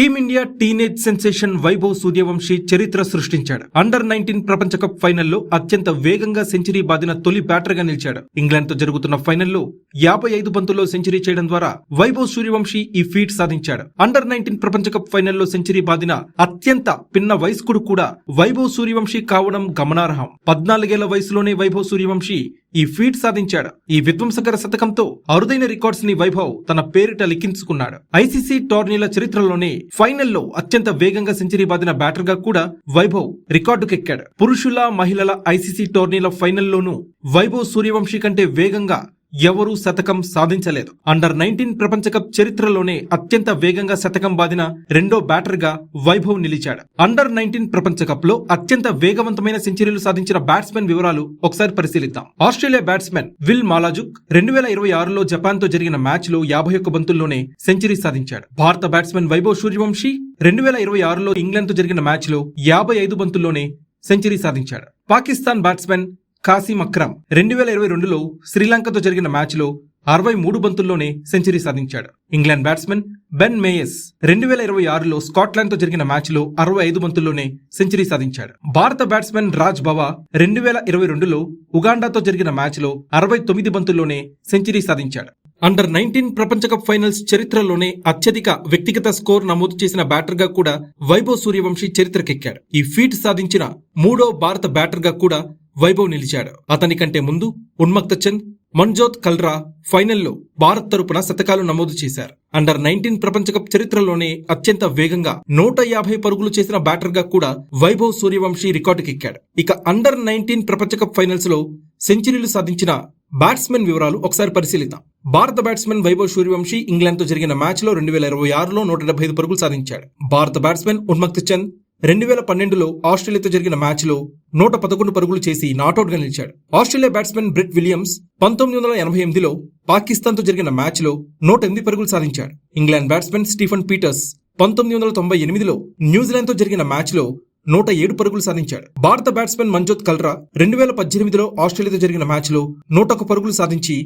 Team India teenage sensation Vaibhav Suryavanshi చరిత్ర సృష్టించాడు. Under nineteen ప్రపంచ కప్ ఫైనల్లో అత్యంత వేగంగా సెంచరీ బాదిన తొలి బ్యాటర్గా నిలిచాడు. ఇంగ్లాండ్తో జరుగుతున్న ఫైనల్లో యాభై ఐదు బంతుల్లో సెంచరీ చేయడం ద్వారా వైభవ్ సూర్యవంశీ ఈ ఫీట్ సాధించాడు. అండర్ నైన్టీన్ ప్రపంచ కప్ ఫైనల్లో సెంచరీ బాదిన అత్యంత పిన్న వయస్కుడు కూడా వైభవ్ సూర్యవంశీ కావడం గమనార్హం. పద్నాలుగేళ్ళ వయసులోనే వైభవ్ సూర్యవంశీ ఈ ఫీట్ సాధించాడు. ఈ విధ్వంసకర శతకంతో అరుదైన రికార్డ్స్ని వైభవ్ తన పేరిట లిఖించుకున్నాడు. ఐసీసీ టోర్నీల చరిత్రలోనే ఫైనల్లో అత్యంత వేగంగా సెంచరీ బాదిన బ్యాటర్గా కూడా వైభవ్ రికార్డుకెక్కాడు. పురుషుల మహిళల ఐసీసీ టోర్నీల ఫైనల్లోనూ వైభవ్ సూర్యవంశీ కంటే వేగంగా ఎవరూ శతకం సాధించలేదు. అండర్ నైన్టీన్ ప్రపంచ కప్ చరిత్రలోనే అత్యంత వేగంగా శతకం బాదిన రెండో బ్యాటర్గా వైభవ్ నిలిచాడు. అండర్ నైన్టీన్ ప్రపంచ కప్లో అత్యంత వేగవంతమైన సెంచరీలు సాధించిన బ్యాట్స్మెన్ వివరాలు ఒకసారి పరిశీలిద్దాం. ఆస్ట్రేలియా బ్యాట్స్మెన్ విల్ మాలాజుక్ రెండు వేల ఇరవై ఆరులో జపాన్తో జరిగిన మ్యాచ్లో యాభై ఒక్క బంతుల్లోనే సెంచరీ సాధించాడు. భారత బ్యాట్స్మెన్ వైభవ్ సూర్యవంశీ రెండు వేల ఇరవై ఆరులో ఇంగ్లాండ్తో జరిగిన మ్యాచ్లో యాభై ఐదు బంతుల్లోనే సెంచరీ సాధించాడు. పాకిస్తాన్ బ్యాట్స్మెన్ కాసిం అక్రమ్ రెండు వేల ఇరవై రెండులో శ్రీలంకతో జరిగిన మ్యాచ్లో అరవై మూడు బంతుల్లోనే సెంచరీ సాధించాడు. ఇంగ్లాండ్ బ్యాట్స్మెన్ బెన్ మేయస్ రెండు వేల ఇరవై ఆరులో స్కాట్లాండ్తో జరిగిన మ్యాచ్లో అరవై ఐదు బంతుల్లోనే సెంచరీ సాధించాడు. భారత బ్యాట్స్మెన్ రాజ్ బవా రెండు వేల ఇరవై రెండులో ఉగాండాతో జరిగిన మ్యాచ్లో అరవై తొమ్మిది బంతుల్లోనే సెంచరీ సాధించాడు. అండర్ నైన్టీన్ ప్రపంచ కప్ ఫైనల్స్ చరిత్రలోనే అత్యధిక వ్యక్తిగత స్కోర్ నమోదు చేసిన బ్యాటర్గా కూడా వైభవ్ సూర్యవంశీ చరిత్రకెక్కాడు. ఈ ఫీట్ సాధించిన మూడో భారత బ్యాటర్గా కూడా వైభవ్ నిలిచాడు. అతని కంటే ముందు ఉన్మక్త చంద్ మన్జోత్ కల్రా ఫైనల్లో భారత్ తరపున శతకాలు నమోదు చేశారు. అండర్ నైన్టీన్ ప్రపంచ కప్ చరిత్రలోనే అత్యంత వేగంగా నూట యాభై పరుగులు చేసిన బ్యాటర్గా కూడా వైభవ్ సూర్యవంశీ రికార్డుకెక్కాడు. ఇక అండర్ నైన్టీన్ ప్రపంచ కప్ ఫైనల్స్లో సెంచరీలు సాధించిన బ్యాట్స్మెన్ వివరాలు ఒకసారి పరిశీలిద్దాం. భారత బ్యాట్స్మెన్ వైభవ్ సూర్యవంశీ ఇంగ్లాండ్తో జరిగిన మ్యాచ్లో రెండు వేల ఇరవై ఆరులో నూట డెబ్బై ఐదు పరుగులు సాధించాడు. భారత బ్యాట్స్మెన్ ఉన్మక్త్ చంద్ రెండు వేల పన్నెండులో ఆస్ట్రేలియాతో జరిగిన మ్యాచ్లో నూట పదకొండు పరుగులు చేసి నాటౌట్గా నిలిచాడు. ఆస్ట్రేలియా బ్యాట్స్మెన్ బ్రిట్ విలియమ్స్ పంతొమ్మిది వందల ఎనభై ఎనిమిదిలో పాకిస్తాన్తో జరిగిన మ్యాచ్లో నూట ఎనిమిది పరుగులు సాధించాడు. ఇంగ్లాండ్ బ్యాట్స్మెన్ స్టీఫన్ పీటర్స్ పంతొమ్మిది వందల తొంభై ఎనిమిదిలో న్యూజిలాండ్తో జరిగిన మ్యాచ్లో నూట ఏడు పరుగులు సాధించాడు. భారత బ్యాట్స్మెన్ మంజోత్ కల్రా రెండు వేల పద్దెనిమిదిలో ఆస్ట్రేలియాతో జరిగిన మ్యాచ్లో నూట ఒక పరుగులు సాధించి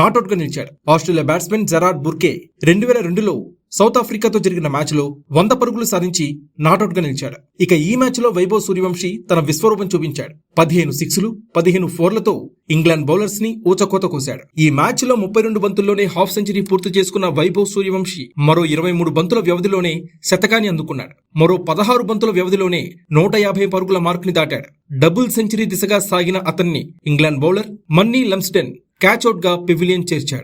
నాటౌట్గా నిలిచాడు. ఆస్ట్రేలియా బ్యాట్స్మెన్ జెరార్డ్ బుర్కే రెండు వేల రెండులో సౌత్ ఆఫ్రికాతో జరిగిన మ్యాచ్లో వంద పరుగులు సాధించి నాటౌట్గా నిలిచాడు. ఇక ఈ మ్యాచ్లో వైభవ్ సూర్యవంశీ తన విశ్వరూపం చూపించాడు. పదిహేను సిక్స్లు పదిహేను ఫోర్లతో ఇంగ్లాండ్ బౌలర్స్ని ఊచకోత కోశాడు. ఈ మ్యాచ్లో ముప్పై రెండు బంతుల్లోనే హాఫ్ సెంచరీ పూర్తి చేసుకున్న వైభవ్ సూర్యవంశీ మరో ఇరవై మూడు బంతుల వ్యవధిలోనే శతకాన్ని అందుకున్నాడు. మరో పదహారు బంతుల వ్యవధిలోనే నూట యాభై పరుగుల మార్కుని దాటాడు. డబుల్ సెంచరీ దిశగా సాగిన అతన్ని ఇంగ్లాండ్ బౌలర్ మన్నీ లమ్స్డెన్ క్యాచ్అవుట్గా పెవిలియన్ చేర్చాడు.